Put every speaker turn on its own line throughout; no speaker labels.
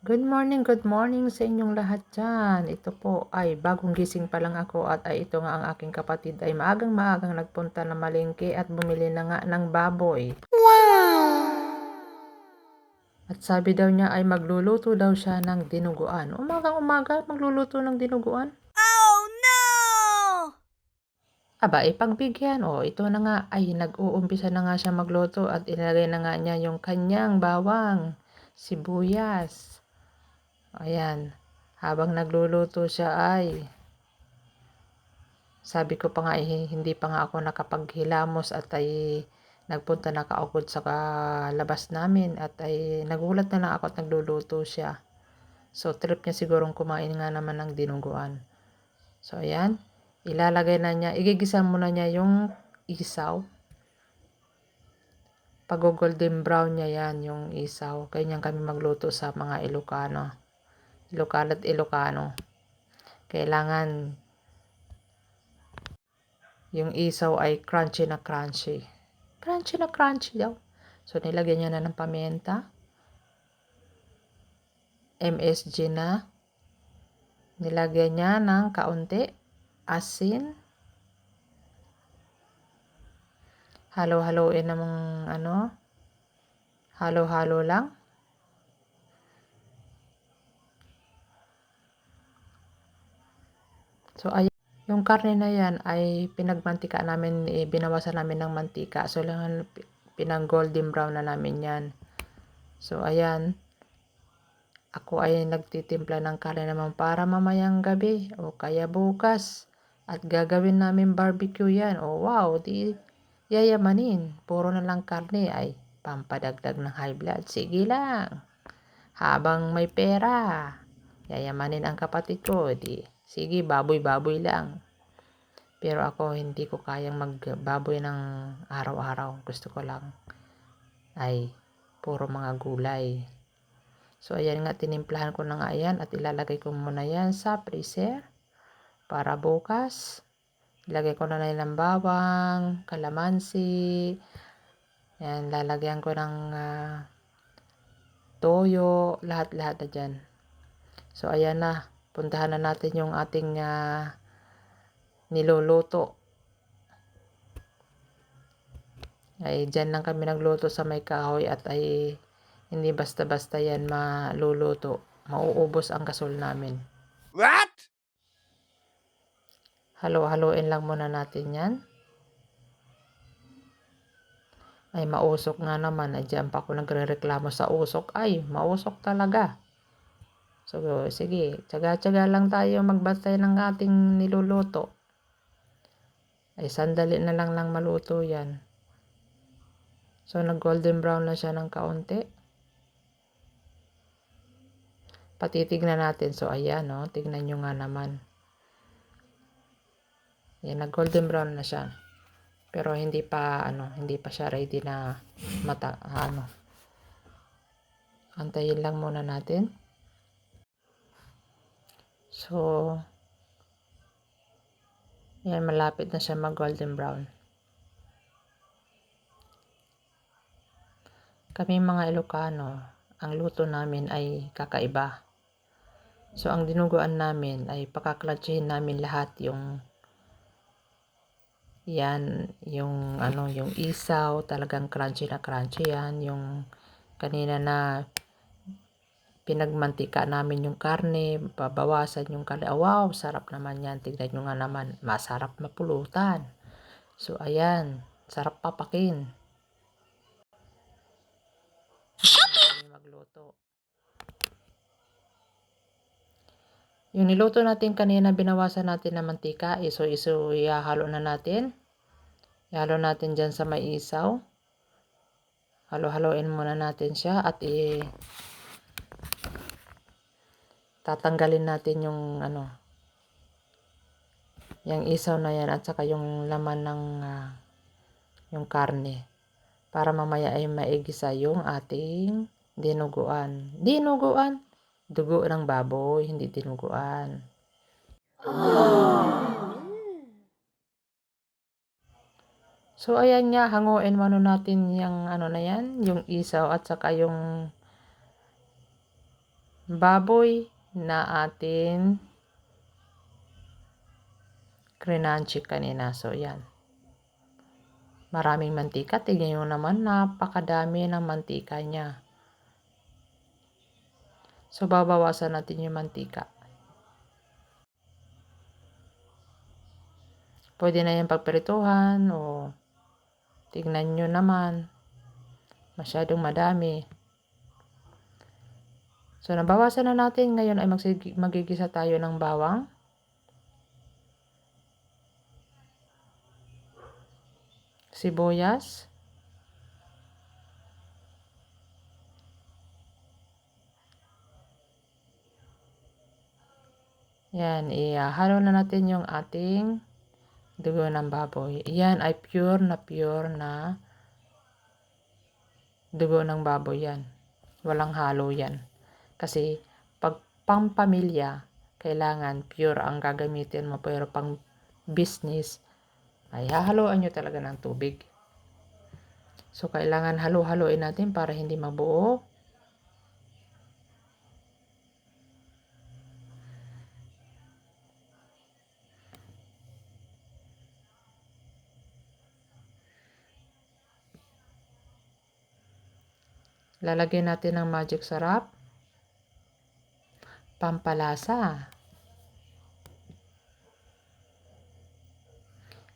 Good morning, good morning sa inyong lahat dyan. Ito po ay bagong gising pa lang ako at ay ito nga ang aking kapatid ay maagang maagang nagpunta na malengke at bumili na nga ng baboy. At sabi daw niya ay magluluto daw siya ng dinuguan. Umagang umaga magluluto ng dinuguan?
Oh no!
Aba, ipagbigyan. O, ito na nga ay nag-uumpisa na nga siya magluto at inilagay na nga niya yung kanyang bawang, sibuyas. Ayan. Habang nagluluto siya ay sabi ko pa nga eh, hindi pa nga ako nakapaghilamos at ay nagpunta na kaugod sa labas namin at ay nagulat na lang ako at nagluluto siya. So trip niya sigurong kumain nga naman ng dinuguan. So ayan, ilalagay na niya, igigisa muna niya yung isaw. Pag golden brown niya yan, yung isaw. Ganyan kami magluto sa mga Ilocano. Ilocano at Ilocano. Kailangan yung isaw ay crunchy na crunchy. Crunchy na crunchy daw. So, nilagyan niya na ng pamienta. MSG na. Nilagyan niya ng kaunti. Asin. Halo-haloin ng ano. Halo-halo lang. So, ay yung karne na yan ay pinagmantika namin, eh, binawasan namin ng mantika. So, lang pinang golden brown na namin yan. So, ayan. Ako ay nagtitimpla ng karne naman para mamayang gabi o kaya bukas. At gagawin namin barbecue yan. O wow, di yayamanin. Puro na lang karne ay pampadagdag ng high blood. Sige lang. Habang may pera, yayamanin ang kapatid ko. Di, sige, baboy-baboy lang. Pero ako, hindi ko kayang magbaboy ng araw-araw. Gusto ko lang ay puro mga gulay. So, ayan nga, tinimplahan ko na nga yan at ilalagay ko muna yan sa freezer para bukas. Ilagay ko na lang ng bawang, kalamansi, yan, lalagyan ko ng ah, toyo, lahat-lahat na dyan. So, ayan na. Puntahan na natin yung ating ah, niluluto. Ay, dyan lang kami nagluto sa may kahoy at ay hindi basta-basta yan maluluto. Mauubos ang gasol namin.
What?
Halo-haloin lang muna natin yan. Ay, mausok nga naman. Ay, dyan pa ako nagre-reklamo sa usok. Ay, mausok talaga. So, sige. Tsaga-tsaga lang tayo magbantay ng ating niluluto. Ay, sandali na lang lang maluto yan. So, nag-golden brown na siya ng kaunti. Patitignan natin. So, ayan, no? Tignan nyo nga naman. Yan, nag-golden brown na siya. Pero hindi pa, ano, hindi pa siya ready na mata, ano. Antayin lang muna natin. So, yan, malapit na siya mag-golden brown. Kami mga Ilocano, ang luto namin ay kakaiba. So, ang dinuguan namin ay pakaklatsihin namin lahat yung yan, yung ano, yung isaw, talagang crunchy na crunchy yan. Yung kanina na pinagmantika namin yung karne, babawasan yung karne. Ah, wow, sarap naman yan. Tignan nyo nga naman, masarap mapulutan. So, ayan, sarap papakin. Magluto. Yung niluto natin kanina, binawasan natin ng mantika. Iso, iso, ihahalo na natin. Ihalo natin dyan sa may isaw. Halo-haloin muna natin siya at i tatanggalin natin yung ano yung isaw na yan at saka yung laman ng ah, yung karne para mamaya ay maigisa yung ating dinuguan. Dinuguan? Dugo ng baboy, hindi dinuguan. So, ayan nga, hanguin mano natin yung ano na yan, yung isaw at saka yung baboy na atin crinanchi kanina. So, yan. Maraming mantika. Tingnan nyo naman, napakadami ng mantika niya. So, babawasan natin yung mantika. Pwede na yan pagprituhan o tignan nyo naman. Masyadong madami. So, nabawasan na natin. Ngayon ay magigisa tayo ng bawang. Sibuyas. Yan, ihalo na natin yung ating dugo ng baboy. Yan ay pure na pure na dugo ng baboy yan. Walang halo yan. Kasi pag pampamilya, kailangan pure ang gagamitin mo. Pero pang business, ay hahaluan nyo talaga ng tubig. So, kailangan halo-haloin natin para hindi mabuo. Lalagyan natin ng magic sarap. Pampalasa.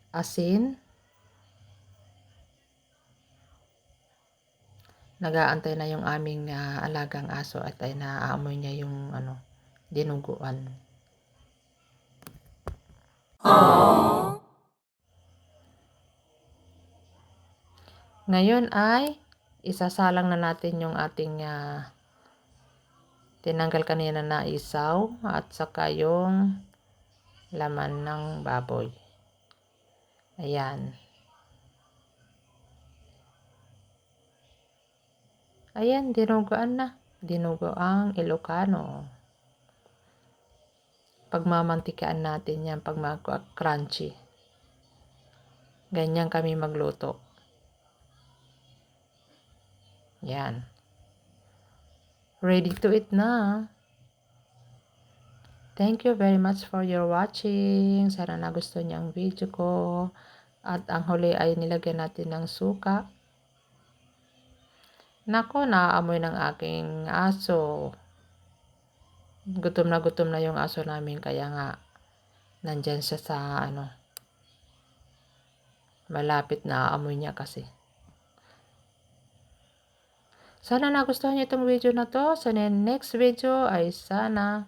Asin. Nagaantay na yung aming ah, alagang aso at ay naaamoy niya yung ano, dinuguan. Ngayon ay isasalang na natin yung ating ah, tinanggal kanina na isaw at saka yung laman ng baboy. Ayan. Ayan, dinuguan na. Dinugo ang Ilocano. Pagmamantikaan natin yan pag mag-crunchy. Ganyan kami magluto. Yan. Ready to eat na. Thank you very much for your watching. Sana nagustuhan niyo ang video ko. At ang huli ay nilagyan natin ng suka. Nako, naaamoy ng aking aso. Gutom na gutom na yung aso namin kaya nga nandyan siya sa ano malapit na aamoy niya kasi. Sana nagustuhan niyo itong video na to. Sa next video ay sana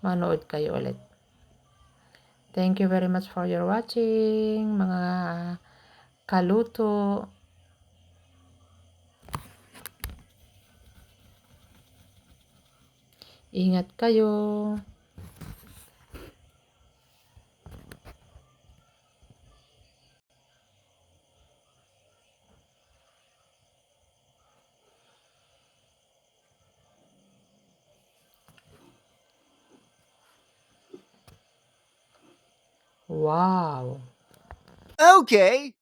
manood kayo ulit. Thank you very much for your watching, mga kaluto. Ingat kayo. Wow.
Okay.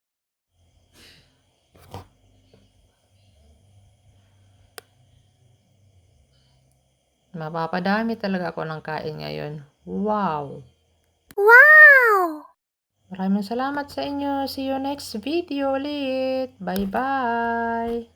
Mapapadami talaga ako ng kain ngayon. Wow.
Wow.
Maraming salamat sa inyo. See you next video ulit. Bye-bye.